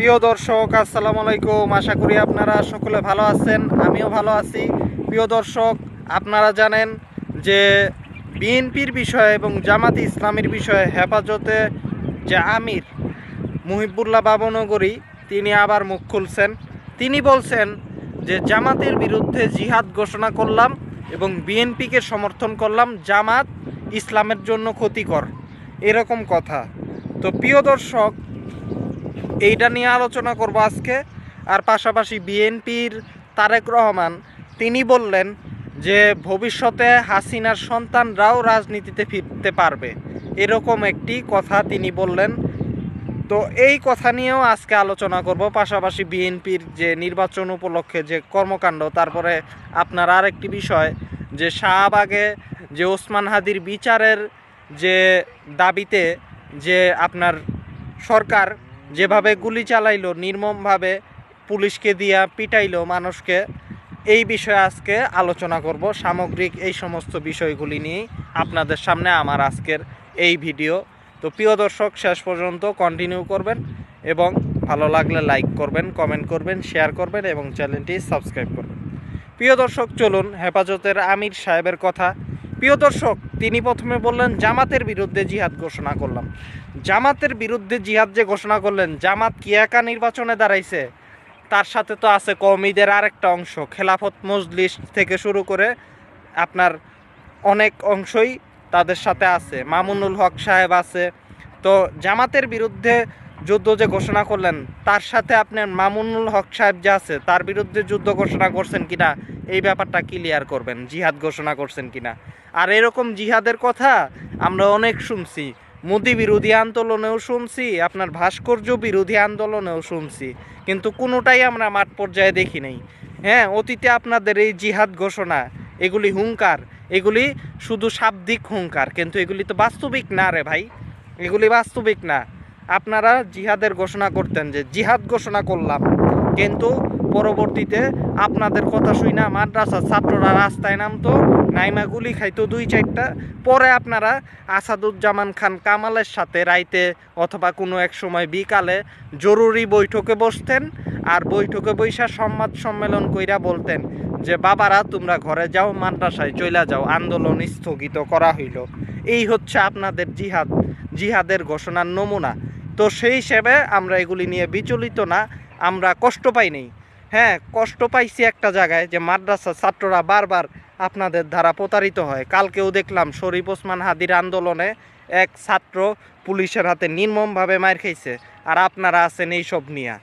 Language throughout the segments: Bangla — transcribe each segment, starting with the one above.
প্রিয় দর্শক, আসসালামু আলাইকুম। আশা করি আপনারা সকলে ভালো আছেন, আমিও ভালো আছি। প্রিয় দর্শক, আপনারা জানেন যে বিএনপির বিষয়ে এবং জামাতি ইসলামের বিষয়ে হেফাজতে যে আমির মুহিবুল্লাহ বাবনগরী, তিনি আবার মুখ খুলছেন। তিনি বলছেন যে, জামাতের বিরুদ্ধে জিহাদ ঘোষণা করলাম এবং বিএনপিকে সমর্থন করলাম, জামাত ইসলামের জন্য ক্ষতিকর। এরকম কথা। তো প্রিয় দর্শক এইটা নিয়ে আলোচনা করব আজকে। আর পাশাপাশি বিএনপির তারেক রহমান, তিনি বললেন যে ভবিষ্যতে হাসিনার সন্তানরাও রাজনীতিতে ফিরতে পারবে। এরকম একটি কথা তিনি বললেন। তো এই কথা নিয়েও আজকে আলোচনা করব। পাশাপাশি বিএনপির যে নির্বাচন উপলক্ষে যে কর্মকাণ্ড, তারপরে আপনার আরেকটি বিষয় যে শাহবাগে যে ওসমান হাদির বিচারের যে দাবিতে যে আপনার সরকার যেভাবে গুলি চালাইলো, নির্মমভাবে পুলিশকে দিয়া পিটাইলো মানুষকে, এই বিষয়ে আজকে আলোচনা করব। সামগ্রিক এই সমস্ত বিষয়গুলি নিয়েই আপনাদের সামনে আমার আজকের এই ভিডিও। তো প্রিয় দর্শক, শেষ পর্যন্ত কন্টিনিউ করবেন এবং ভালো লাগলে লাইক করবেন কমেন্ট করবেন শেয়ার করবেন এবং চ্যানেলটি সাবস্ক্রাইব করবেন। প্রিয় দর্শক, চলুন হেফাজতের আমির সাহেবের কথা প্রিয় দর্শক, তিনি প্রথমে বললেন, জামাতের বিরুদ্ধে জিহাদ ঘোষণা করলাম। জামাতের বিরুদ্ধে জিহাদ যে ঘোষণা করলেন, জামাত কি একা নির্বাচনে দাঁড়াইছে? তার সাথে তো আছে কৌমিদের আরেকটা অংশ, খেলাফত মজলিস থেকে শুরু করে আপনার অনেক অংশই তাদের সাথে আছে। মামুনুল হক সাহেব আছে। তো জামাতের বিরুদ্ধে যুদ্ধ যে ঘোষণা করলেন, তার সাথে আপনার মামুনুল হক সাহেব যে আছে, তার বিরুদ্ধে যুদ্ধ ঘোষণা করছেন কিনা, এই ব্যাপারটা ক্লিয়ার করবেন, জিহাদ ঘোষণা করছেন কিনা। আর এরকম জিহাদের কথা আমরা অনেক শুনছি, মোদি বিরোধী আন্দোলনেও শুনছি, আপনার ভাস্কর্য বিরোধী আন্দোলনেও শুনছি, কিন্তু কোনোটাই আমরা মাঠ পর্যায়ে দেখি নাই। হ্যাঁ অতীতে আপনাদের এই জিহাদ ঘোষণা, এগুলি হুঙ্কার, এগুলি শুধু শাব্দিক হুঙ্কার, কিন্তু এগুলি তো বাস্তবিক না রে ভাই, এগুলি বাস্তবিক না। আপনারা জিহাদের ঘোষণা করতেন যে জিহাদ ঘোষণা করলাম। কিন্তু পরবর্তীতে আপনাদের কথা শুই না, মাদ্রাসার ছাত্ররা রাস্তায় নামতো, নাইমা গুলি খাইতো দুই চারটা। পরে আপনারা আসাদুজ্জামান খান কামালের সাথে রাইতে অথবা কোনো এক সময় বিকালে জরুরি বৈঠকে বসতেন আর বৈঠকে বৈশা সংবাদ সম্মেলন কইরা বলতেন যে, বাবারা, তোমরা ঘরে যাও, মাদ্রাসায় চইলা যাও, আন্দোলন স্থগিত করা হইল। এই হচ্ছে আপনাদের জিহাদ। জিহাদের ঘোষণার নমুনা। তো সেই হিসেবে আমরা এগুলি নিয়ে বিচলিত না, আমরা কষ্ট পাই নেই। হ্যাঁ কষ্ট পাইছি একটা জায়গায় যে মাদ্রাসার ছাত্ররা বারবার আপনাদের দ্বারা প্রতারিত হয়। কালকেও দেখলাম শরীফ ওসমান হাদির আন্দোলনে এক ছাত্র পুলিশের হাতে নির্মমভাবে মার খাইছে। আর আপনারা আছেন এইসব নিয়ে।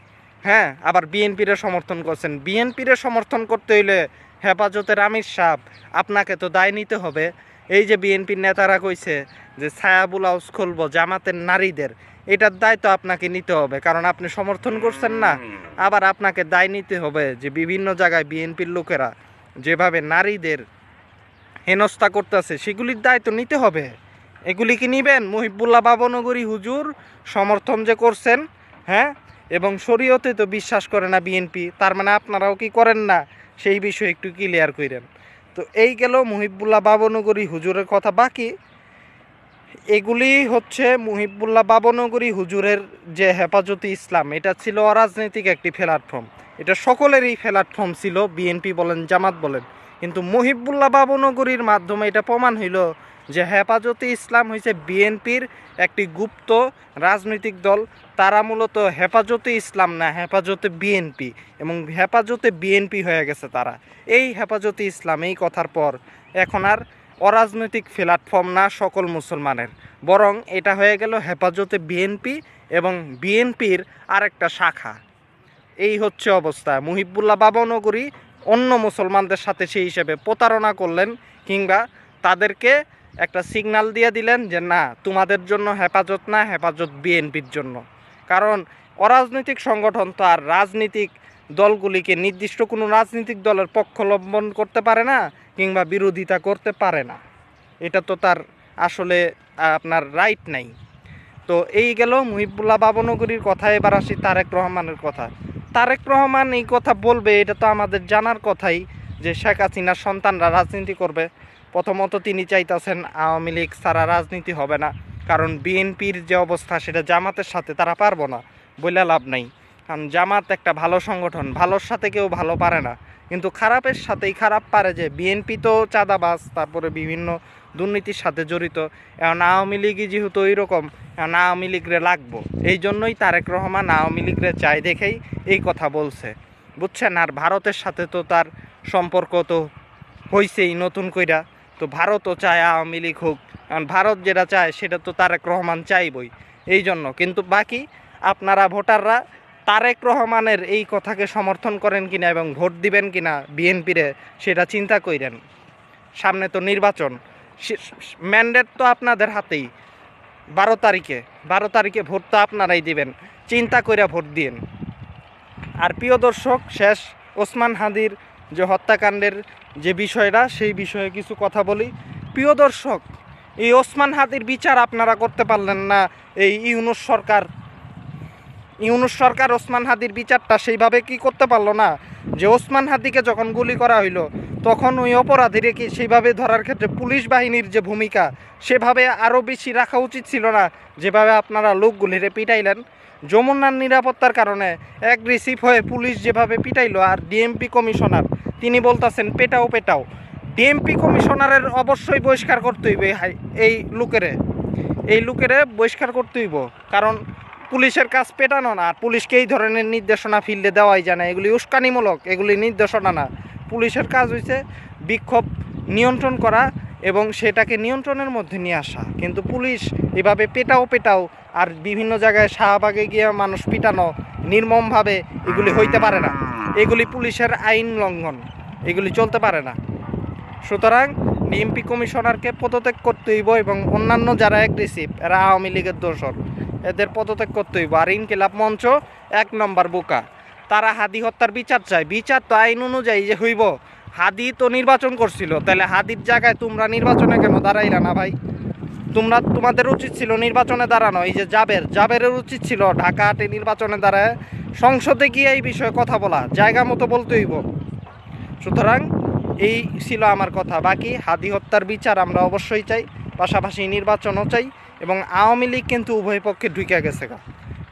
হ্যাঁ আবার বিএনপিরে সমর্থন করছেন। বিএনপিরে সমর্থন করতে হইলে হেফাজতের আমির সাহ আপনাকে তো দায় নিতে হবে। এই যে বিএনপির নেতারা কইছে যে ছায়া ব্লাউজ খুলবো জামাতের নারীদের এটার দায় তো আপনাকে নিতে হবে কারণ আপনি সমর্থন করছেন না। আবার আপনাকে দায় নিতে হবে যে বিভিন্ন জায়গায় বিএনপির লোকেরা যেভাবে নারীদের হেনস্থা করতেছে সেগুলির দায় তো নিতে হবে। এগুলি কি নিবেন? মহিবুল্লাহ বাবনগরী হুজুর সমর্থন যে করছেন হ্যাঁ? এবং শরীয়তে তো বিশ্বাস করে না বিএনপি তার মানে আপনারাও কি করেন না? সেই বিষয়ে একটু ক্লিয়ার করেন তো এই গেল মুহিবুল্লাহ বাবনগরী হুজুরের কথা। বাকি এগুলি হচ্ছে মুহিবুল্লাহ বাবনগরী হুজুরের যে হেফাজতি ইসলাম, এটা ছিল অরাজনৈতিক একটি প্ল্যাটফর্ম এটা সকলেরই প্ল্যাটফর্ম ছিল, বিএনপি বলেন, জামাত বলেন। কিন্তু মুহিবুল্লাহ বাবনগরীর মাধ্যমে এটা প্রমাণ হইল যে হেফাজতে ইসলাম হয়েছে বিএনপির একটি গুপ্ত রাজনৈতিক দল। তারা মূলত হেফাজতে ইসলাম না, হেফাজতে বিএনপি এবং হেফাজতে বিএনপি হয়ে গেছে তারা। এই হেফাজতে ইসলাম, এই কথার পর এখন আর অরাজনৈতিক প্ল্যাটফর্ম না সকল মুসলমানের। বরং এটা হয়ে গেল হেফাজতে বিএনপি এবং বিএনপির আরেকটা শাখা। এই হচ্ছে অবস্থা। মুহিবুল্লাহ বাবনগরী অন্য মুসলমানদের সাথে সেই হিসেবে প্রতারণা করলেন কিংবা তাদেরকে একটা সিগন্যাল দিয়ে দিলেন যে, না, তোমাদের জন্য হেফাজত না, হেফাজত বিএনপির জন্য। কারণ অরাজনৈতিক সংগঠন তো আর রাজনীতিক দলগুলিকে নির্দিষ্ট কোনো রাজনৈতিক দলের পক্ষলম্বন করতে পারে না। কিংবা বিরোধিতা করতে পারে না। এটা তো তার আসলে আপনার রাইট নাই। তো এই গেল মুহিবুল্লাহ বাবনগরীর কথা, এবার আসি তারেক রহমানের কথা। তারেক রহমান এই কথা বলবে, এটা তো আমাদের জানার কথাই যে শেখ হাসিনার সন্তানরা রাজনীতি করবে। প্রথমত তিনি চাইতেছেন আওয়ামী লীগ ছাড়া রাজনীতি হবে না, কারণ বিএনপির যে অবস্থা, সেটা জামাতের সাথে তারা পারব না বলে লাভ নাই। কারণ জামাত একটা ভালো সংগঠন, ভালোর সাথে কেউ ভালো পারে না। কিন্তু খারাপের সাথেই খারাপ পারে যে বিএনপি তো চাঁদাবাজ, তারপরে বিভিন্ন দুর্নীতির সাথে জড়িত। এখন আওয়ামী লীগই যেহেতু ওই রকম এখন আওয়ামী লীগরে লাগবো। এই জন্যই তারেক রহমান আওয়ামী লীগরে চাই দেখেই এই কথা বলছে। বুঝছেন? আর ভারতের সাথে তো তার সম্পর্ক তো হইছেই নতুন কইরা। তো ভারতও চায় আওয়ামী লীগ হোক। কারণ ভারত যেটা চায় সেটা তো তারেক রহমান চাইবই। এই জন্য। কিন্তু বাকি আপনারা, ভোটাররা তারেক রহমানের এই কথাকে সমর্থন করেন কিনা এবং ভোট দিবেন কিনা বিএনপিরে সেটা চিন্তা কইরেন। সামনে তো নির্বাচন। ম্যান্ডেট তো আপনাদের হাতেই। বারো তারিখে বারো তারিখে ভোট তো আপনারাই দিবেন। চিন্তা কইরা ভোট দিন আর প্রিয় দর্শক, শেষ, ওসমান হাদির যে হত্যাকাণ্ডের যে বিষয়টা, সেই বিষয়ে কিছু কথা বলি। প্রিয় দর্শক, এই ওসমান হাদির বিচার আপনারা করতে পারলেন না, এই ইউনুস সরকার ইউনুস সরকার ওসমান হাদির বিচারটা সেইভাবে কি করতে পারল না? যে ওসমান হাদিকে যখন গুলি করা হইল, তখন ওই অপরাধীরে কি সেইভাবে ধরার ক্ষেত্রে পুলিশ বাহিনীর যে ভূমিকা, সেভাবে আরও বেশি রাখা উচিত ছিল না? যেভাবে আপনারা লোকগুলিরে পিটাইলেন। যমুনার নিরাপত্তার কারণে অ্যাগ্রেসিভ হয়ে পুলিশ যেভাবে পিটাইলো, আর ডিএমপি কমিশনার, তিনি বলতেছেন, পেটাও পেটাও। ডিএমপি কমিশনারের অবশ্যই বহিষ্কার করতে হইবে, হাই- এই লোকেরে। এই লোকেরে বহিষ্কার করতে হইব। কারণ পুলিশের কাজ পেটানো না। আর পুলিশকে এই ধরনের নির্দেশনা ফিল্ডে দেওয়াই যায় না। এগুলি উস্কানিমূলক, এগুলি নির্দেশনা না। পুলিশের কাজ হইছে বিক্ষোভ নিয়ন্ত্রণ করা এবং সেটাকে নিয়ন্ত্রণের মধ্যে নিয়ে আসা। কিন্তু পুলিশ এভাবে পেটাও পেটাও আর বিভিন্ন জায়গায় শাহবাগে গিয়ে মানুষ পিটানো নির্মমভাবে এগুলি হইতে পারে না। এগুলি পুলিশের আইন লঙ্ঘন, এগুলি চলতে পারে না। সুতরাং ডিএমপি কমিশনারকে পদত্যাগ করতে হইব এবং অন্যান্য যারা অ্যাগ্রেসিভ এরা আওয়ামী লীগের দোষর। এদের পদত্যাগ করতে হইব। আর ইনকিলাব মঞ্চ এক নম্বর বোকা। তারা হাদি হত্যার বিচার চায়। বিচার তো আইন অনুযায়ী যে হইব। হাদি তো নির্বাচন করছিল। তাহলে হাদির জায়গায় তোমরা নির্বাচনে কেন দাঁড়াইলা না ভাই? তোমরা, তোমাদের উচিত ছিল নির্বাচনে দাঁড়ানো। এই যে জাবের, জাবেরের উচিত ছিল ঢাকা হাটে নির্বাচনে দাঁড়ায় সংসদে গিয়ে এই বিষয়ে কথা বলা। জায়গা মতো বলতে হইব। সুতরাং এই ছিল আমার কথা। বাকি হাদি হত্যার বিচার আমরা অবশ্যই চাই। পাশাপাশি নির্বাচনও চাই। এবং আওয়ামী লীগ কিন্তু উভয় পক্ষে ঢুকে গেছে গা।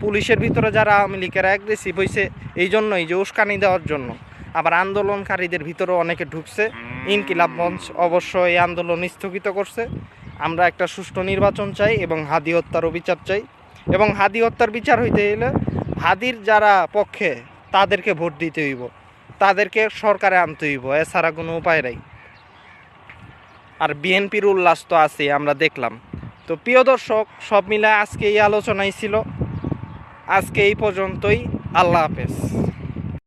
পুলিশের ভিতরে যারা আওয়ামী লীগের অ্যাগ্রেসিভ হয়েছে এই জন্যই যে উস্কানি দেওয়ার জন্য। আবার আন্দোলনকারীদের ভিতরেও অনেকে ঢুকছে। ইনকিলাব মঞ্চ অবশ্য এই আন্দোলন স্থগিত করছে। আমরা একটা সুষ্ঠু নির্বাচন চাই এবং হাদি হত্যারও বিচার চাই। এবং হাদি হত্যার বিচার হইতে গেলে হাদির যারা পক্ষে, তাদেরকে ভোট দিতে হইব। তাদেরকে সরকারে আনতে হইব, এছাড়া কোনো উপায় নাই। আর বিএনপির উল্লাস তো আছে আমরা দেখলাম। তো প্রিয় দর্শক সব মিলে আজকে এই আলোচনাই ছিল। আজকে এই পর্যন্তই। আল্লাহ হাফেজ।